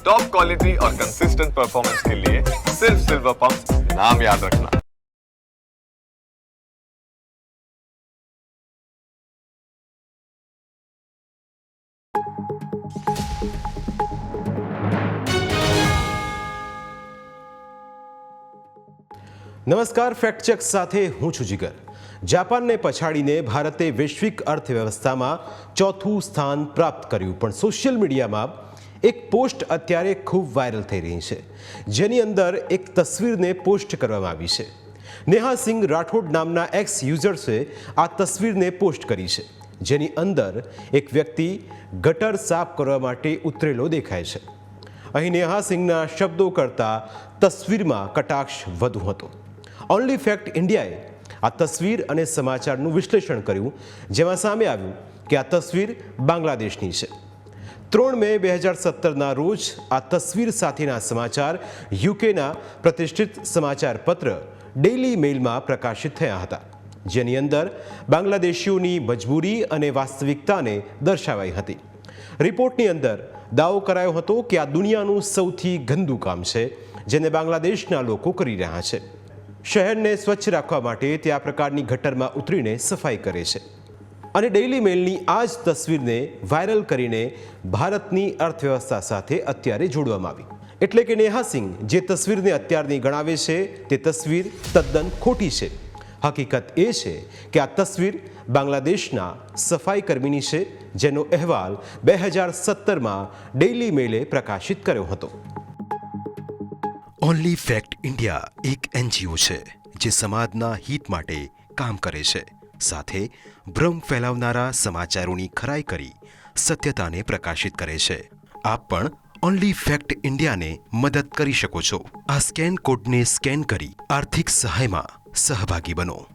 Top quality और consistent performance के लिए सिर्फ सिल्वर पंप नाम याद रखना નમસ્કાર ફેક્ટ ચેક સાથે હું છું જીગર જાપાનને પછાડીને ભારતે વૈશ્વિક અર્થવ્યવસ્થામાં ચોથું સ્થાન પ્રાપ્ત કર્યું પણ સોશિયલ મીડિયામાં એક પોસ્ટ અત્યારે ખૂબ વાયરલ થઈ રહી છે, જેની અંદર એક તસવીરને પોસ્ટ કરવામાં આવી છે. નેહા સિંહ રાઠોડ નામના એક્સ યુઝર્સે આ તસવીરને પોસ્ટ કરી છે, જેની અંદર એક વ્યક્તિ ગટર સાફ કરવા માટે ઉતરેલો દેખાય છે. અહીં નેહા સિંહના શબ્દો કરતાં તસવીરમાં કટાક્ષ વધુ હતો. ઓનલી ફેક્ટ ઇન્ડિયાએ આ તસવીર અને સમાચારનું વિશ્લેષણ કર્યું, જેમાં સામે આવ્યું કે આ તસવીર બાંગ્લાદેશની છે. ત્રણ મે બે હજાર સત્તરના રોજ આ તસવીર સાથેના સમાચાર યુકેના પ્રતિષ્ઠિત સમાચાર પત્ર ડેઇલી મેઇલમાં પ્રકાશિત થયા હતા. જેની અંદર બાંગ્લાદેશીઓની મજબૂરી અને વાસ્તવિકતાને દર્શાવાઈ હતી. રિપોર્ટની અંદર દાવો કરાયો હતો કે આ દુનિયાનું સૌથી ગંદુ કામ છે, જેને બાંગ્લાદેશના લોકો કરી રહ્યા છે. શહેરને સ્વચ્છ રાખવા માટે તે આ પ્રકારની ગટરમાં ઉતરીને સફાઈ કરે છે. અને ડેઇલી મેલની આ જ તસવીરને વાયરલ કરીને ભારતની અર્થવ્યવસ્થા સાથે અત્યારે જોડવામાં આવી. એટલે કે નેહા સિંહ જે તસવીરને અત્યારની ગણાવે છે, તે તસવીર તદ્દન ખોટી છે. હકીકત એ છે કે આ તસવીર બાંગ્લાદેશના સફાઈ કર્મીની છે, જેનો અહેવાલ બે હજાર સત્તરમાં ડેઇલી મેલે પ્રકાશિત કર્યો હતો. ઓનલી ફેક્ટ ઇન્ડિયા એક એનજીઓ છે, જે સમાજના હિત માટે કામ કરે છે. સાથે ભ્રમ ફેલાવનારા સમાચારોની ખરાઈ કરી સત્યતાને પ્રકાશિત કરે છે. આપ પણ ઓનલી ફેક્ટ ઇન્ડિયાને મદદ કરી શકો છો. આ સ્કેન કોડને સ્કેન કરી આર્થિક સહાયમાં સહભાગી બનો.